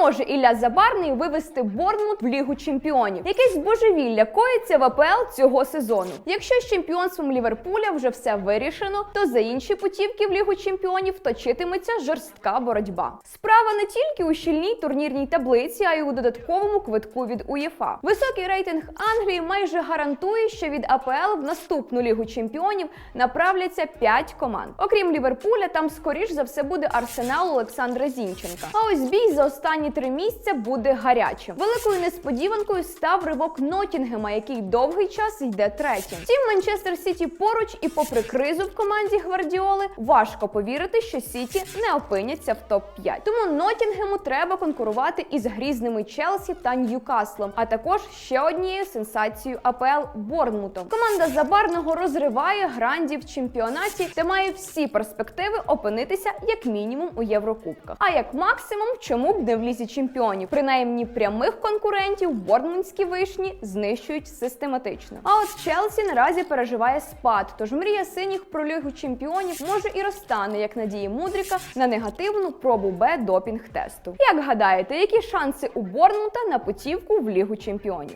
може Ілля Забарний вивести Борнмут в Лігу Чемпіонів? Якесь божевілля коїться в АПЛ цього сезону. Якщо з чемпіонством Ліверпуля вже все вирішено, то за інші путівки в Лігу Чемпіонів точитиметься жорстка боротьба. Справа не тільки у щільній турнірній таблиці, а й у додатковому квитку від УЄФА. Високий рейтинг Англії майже гарантує, що від АПЛ в наступну Лігу Чемпіонів направляться 5 команд. Окрім Ліверпуля, там скоріш за все буде арсенал Олександра Зінченка. А ось бій за останні три місця буде гарячим. Великою несподіванкою став ривок Нотінгема, який довгий час йде третім. Втім, Манчестер Сіті поруч, і попри кризу в команді Гвардіоли, важко повірити, що Сіті не опиняться в топ 5 Тому Нотінгему треба конкурувати із грізними Челсі та Ньюкаслом, а також ще однією сенсацією АПЛ Борнмутом. Команда Забарного розриває грандів в чемпіонаті та має всі перспективи опинитися як мінімум у Єврокубках. А як максимум, чому б не в лізі чемпіонів? Принаймні прямих конкурентів борнмутські вишні знищують систематично. А от Челсі наразі переживає спад, тож мрія синіх про лігу чемпіонів може і розтане, як надії Мудріка на негативну пробу Б допінг тесту. Як гадаєте, які шанси у Борнмута на путівку в лігу чемпіонів?